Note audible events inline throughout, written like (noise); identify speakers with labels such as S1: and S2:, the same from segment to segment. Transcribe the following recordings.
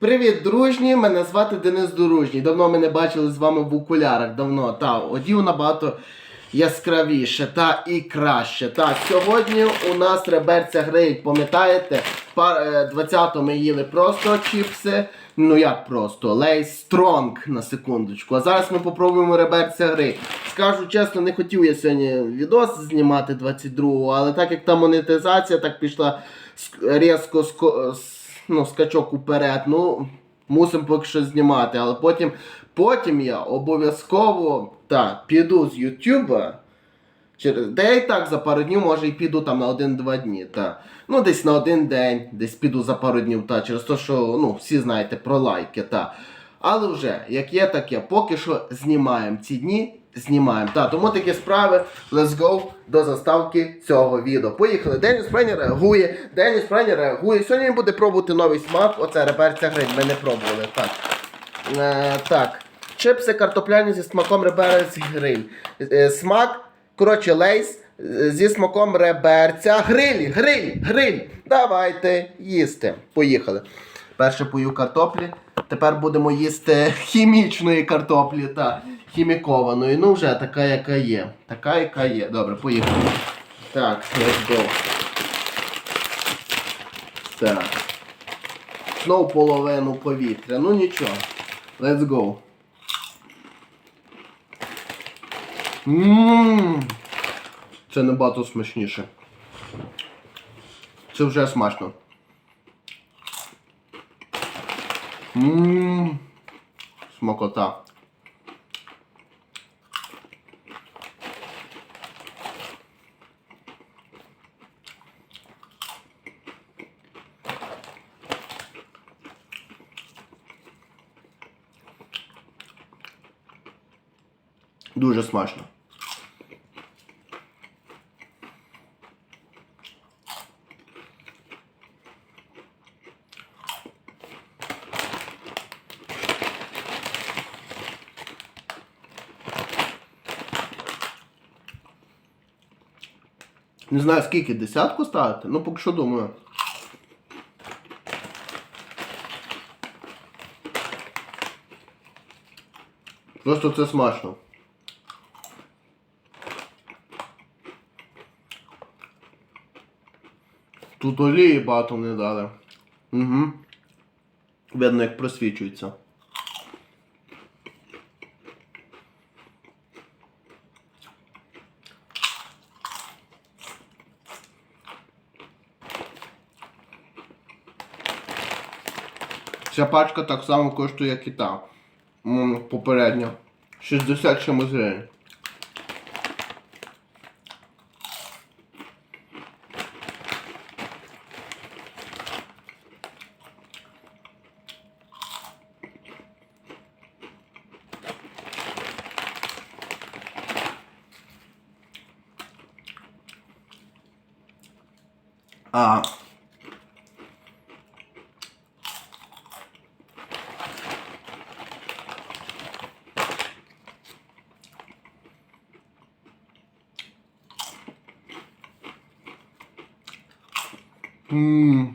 S1: Привіт, дружні! Мене звати Денис Дорожній. Давно ми не бачили з вами в окулярах. Давно. Та, одів набагато яскравіше та і краще. Так, сьогодні у нас реберця гриль, пам'ятаєте? Е, 20-го ми їли просто чіпси. Ну як просто, Лейс Стронг на секундочку. А зараз ми попробуємо реберця гри. Скажу чесно, не хотів я сьогодні відос знімати 22-го, але так як та монетизація так пішла різко с- ну, скачок уперед, ну мусимо поки що знімати. Але потім, потім я обов'язково так, піду з Ютуба. Через... Де я і так за пару днів, може і піду там на один-два дні. Та. Ну, десь на один день, десь піду за пару днів, та, через те, що ну, всі знаєте про лайки. Та. Але вже, як є, так є. Поки що знімаємо ці дні, знімаємо. Та, тому такі справи. Let's go до заставки цього відео. Поїхали. Деніс Френі реагує. Деніс Френі реагує. Сьогодні він буде пробувати новий смак. Оце реберця гриль. Ми не пробували. Так. Е, так. Чипси картопляні зі смаком реберець гриль. Е, смак, коротше, лейс е, зі смаком реберця. Гриль, гриль, гриль. Давайте їсти. Поїхали. Перше пою картоплі. Тепер будемо їсти (laughs) хімічної картоплі та хімікованої. Ну, вже така, яка є. Така, яка є. Добре, поїхали. Так, let's go. Так. Знову половину повітря. Ну нічого. Let's go. Ммм. Це набагато смачніше. Це вже смачно. Ммм. Смакота. Дуже смачно. Не знаю скільки, десятку ставити? Ну поки що думаю. Просто це смачно. Тут олії багато не дали. Угу. Видно, як просвічується. Ця пачка так само коштує, як і та. Попередня. 60 чимось гривень. А. Супер.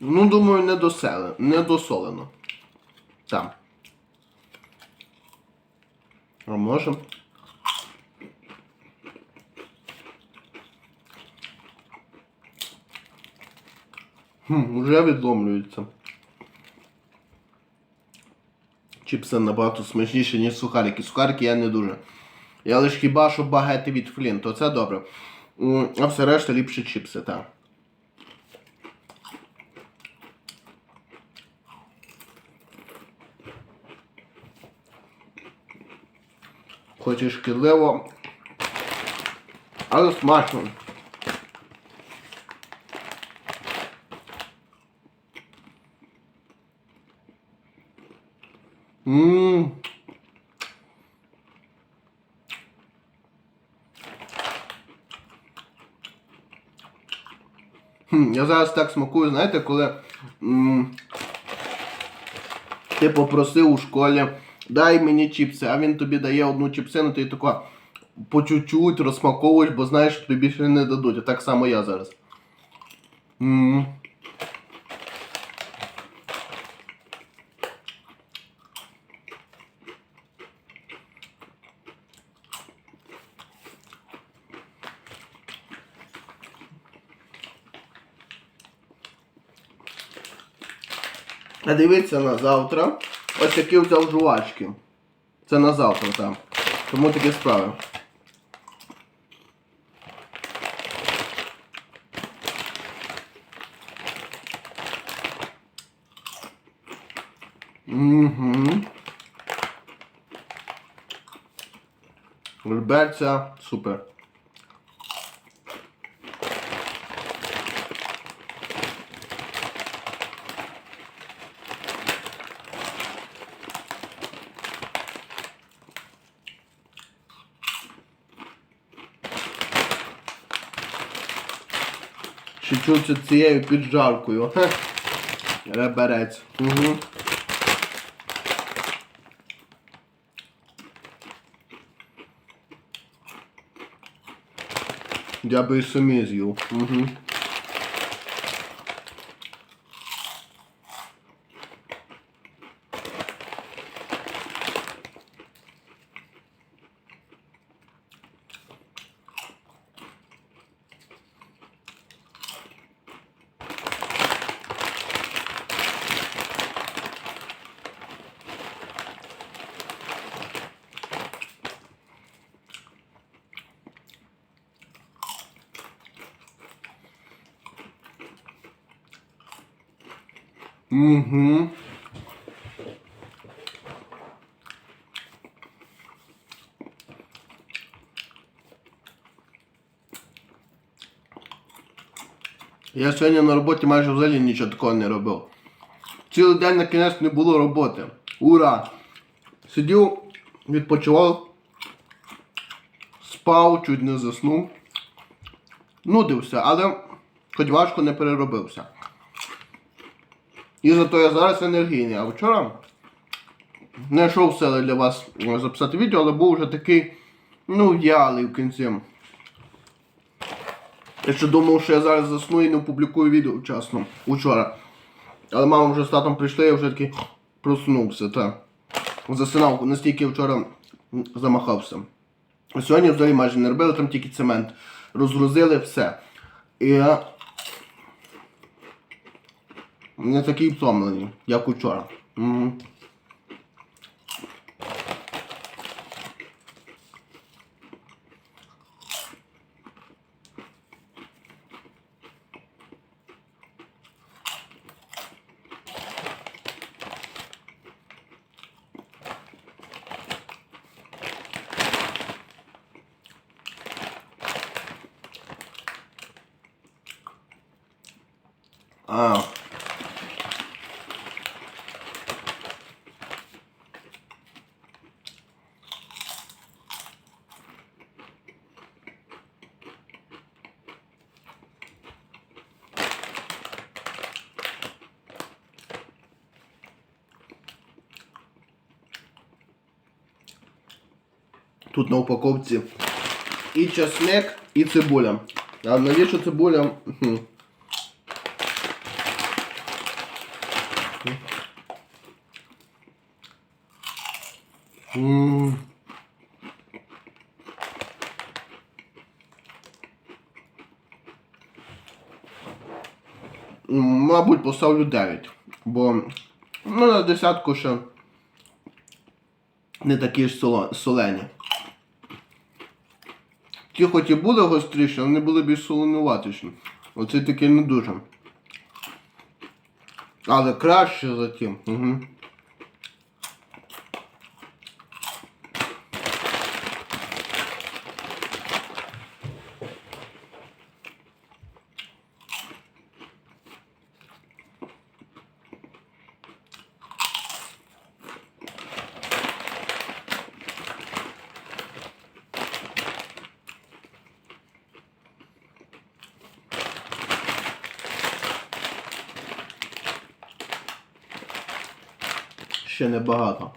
S1: Ну, думаю, не доселено, не досолено. Там. А може? Хм, вже відломлюється. Чіпси набагато смачніші, ніж сухарики. Сухарики я не дуже. Я лише хіба що багети від Флінт, то це добре. А все решта ліпше чіпси, так. Хоч і шкідливо, але смачно. Хм, я зараз так смакую, знаєте, коли м, ти попросив у школі дай мені чіпси, а він тобі дає одну чіпсину, ти тако по чуть-чуть розсмаковуєш, бо знаєш, що тобі більше не дадуть. А так само я зараз. м А дивіться на завтра. Ось такі взяв жувачки. Це на завтра там. Тому такі справи. Угу. Реберця, супер. Чуться цією піджаркою. Хе. Реберець. Угу. Я би і самі з'їв. Угу. Угу. Я сьогодні на роботі майже взагалі нічого такого не робив. Цілий день на кінець не було роботи. Ура! Сидів, відпочивав, спав, чуть не заснув. Нудився, але хоч важко не переробився. І зато я зараз енергійний. А вчора не йшов сили для вас е, записати відео, але був вже такий, ну, в'ялий в кінці. Я ще думав, що я зараз засну і не опублікую відео вчасно учора. Але мама вже з татом прийшли, я вже такий проснувся, так. Засинав, настільки вчора замахався. Сьогодні взагалі майже не робили, там тільки цемент. Розгрузили все. І я не такий втомлений, як учора. М. А. Тут на упаковці і чесник, і цибуля. А навіщо цибуля? Мабуть, поставлю 9, бо ну, на десятку ще не такі ж солені. Ті хоч і були гостріші, вони були більш солонуватіші. Оце таке не дуже. Але краще за ті. Угу. Ще небагато.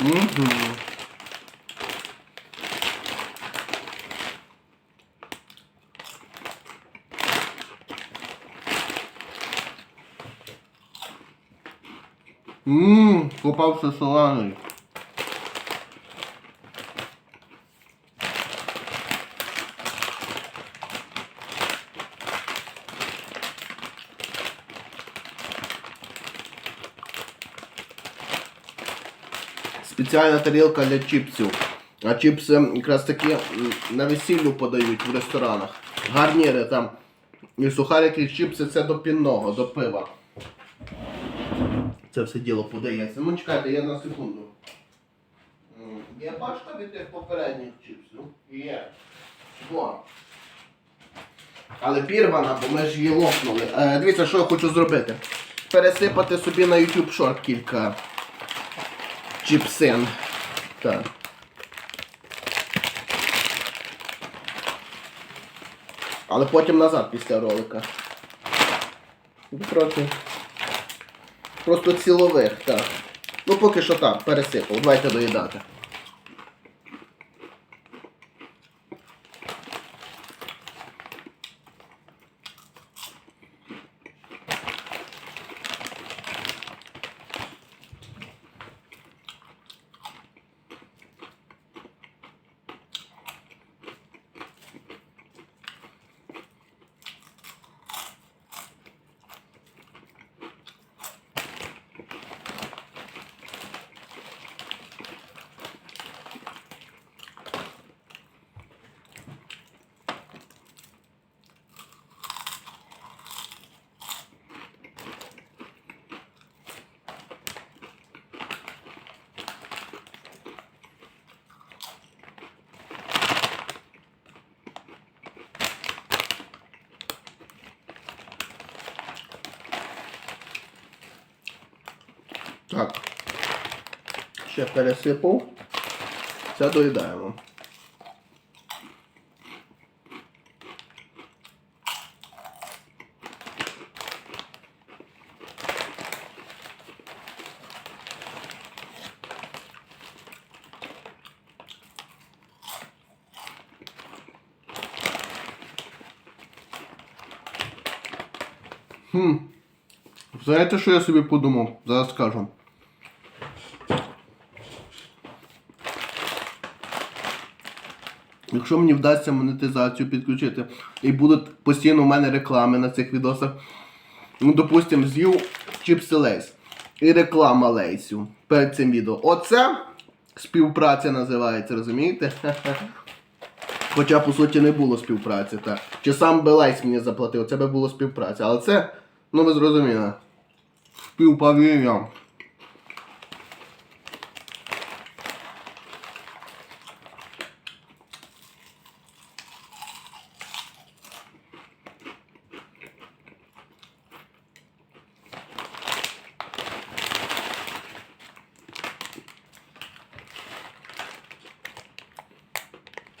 S1: Угу. Ммм, попався соланий. Спеціальна тарілка для чіпсів. А чіпси якраз таки на весіллю подають в ресторанах. Гарніри там. І сухарики, і чіпси це до пінного, до пива. Це все діло подається. Ну чекайте, я на секунду. Я бачу від тих попередніх чіпсів. Є. Во. Але пірвана, бо ми ж її лопнули. Е, дивіться, що я хочу зробити. Пересипати собі на YouTube Short кілька чіпсин. Так. Але потім назад після ролика. Проти. Просто цілових, так. Ну поки що так, пересипав. Давайте доїдати. Так. Ще пересипав. Це доїдаємо. Хм. Знаєте, що я собі подумав? Зараз скажу. Якщо мені вдасться монетизацію підключити і будуть постійно у мене реклами на цих відосах, ну, допустимо, з'їв чіпси Лейс і реклама Лейсів перед цим відео. Оце співпраця називається, розумієте? (laughs) Хоча по суті не було співпраці, так. Чи сам би Лейс мені заплатив, це би було співпраця. Але це, ну ви зрозуміли. Співпавір'я.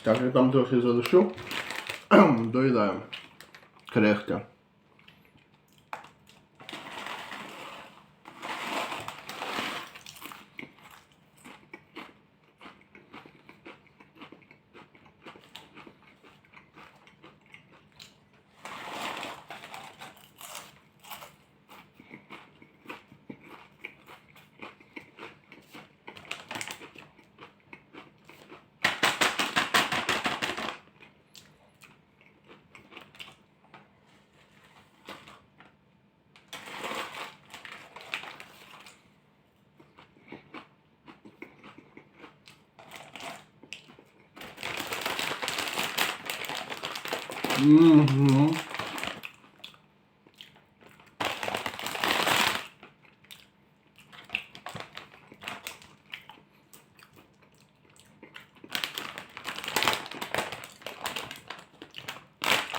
S1: Так, я там трохи залишу. (clears throat) Доїдаємо. Крехка. Угу.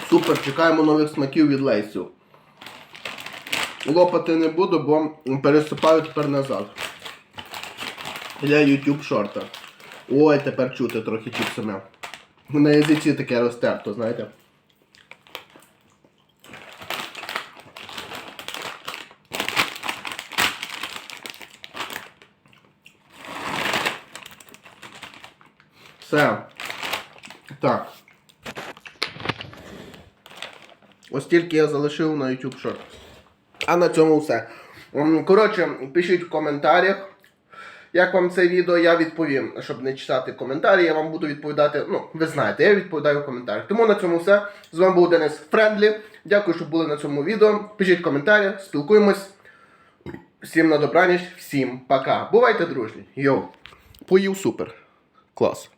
S1: Супер, чекаємо нових смаків від лейсів. Лопати не буду, бо пересипаю тепер назад. Для YouTube шорта. Ой, тепер чути трохи чіпсами. На язиці таке розтерто, знаєте. Все. Так. Ось тільки я залишив на YouTube Short. А на цьому все. Коротше, пишіть в коментарях. Як вам це відео, я відповім, щоб не читати коментарі, я вам буду відповідати. Ну, ви знаєте, я відповідаю в коментарях. Тому на цьому все. З вами був Денис Френдлі. Дякую, що були на цьому відео. Пишіть коментарі, спілкуємось. Всім на добраніч, всім пока. Бувайте дружні. Йоу. Поїв супер. Клас.